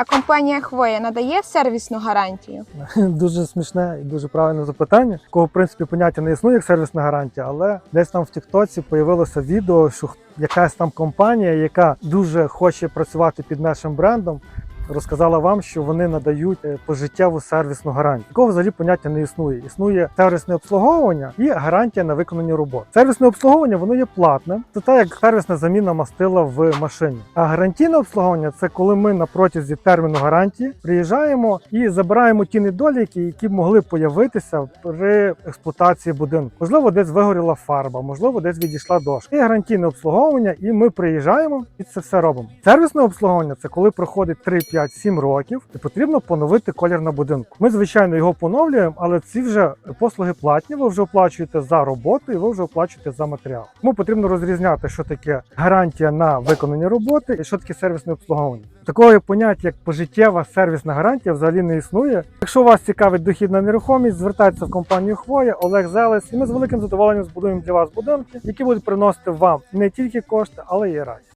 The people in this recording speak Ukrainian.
А компанія Хвоя надає сервісну гарантію? Дуже смішне і дуже правильне запитання. кого в принципі поняття не існує як сервісна гарантія, але десь там в Тіктоці появилося відео, що якась там компанія, яка дуже хоче працювати під нашим брендом. Розказала вам, що вони надають е, пожиттєву сервісну гарантію. Такого взагалі поняття не існує. Існує сервісне обслуговування і гарантія на виконані роботи. Сервісне обслуговування воно є платним. Це так, як сервісна заміна мастила в машині. А гарантійне обслуговування це коли ми на протязі терміну гарантії приїжджаємо і забираємо ті недоліки, які могли появитися при експлуатації будинку. Можливо, десь вигоріла фарба, можливо, десь відійшла дошка. І гарантійне обслуговування, і ми приїжджаємо і це все робимо. Сервісне обслуговування це коли проходить 3, 5, 7 років, і потрібно поновити колір на будинку. Ми, звичайно, його поновлюємо, але ці вже послуги платні. Ви вже оплачуєте за роботу і ви вже оплачуєте за матеріал. Тому потрібно розрізняти, що таке гарантія на виконані роботи і що таке сервісне обслуговування. Такого поняття, як пожиттєва сервісна гарантія, взагалі не існує. Якщо вас цікавить дохідна нерухомість, звертайтеся в компанію Хвоя, Олег Зелес, і ми з великим задоволенням збудуємо для вас будинки, які будуть приносити вам не тільки кошти, але й радість.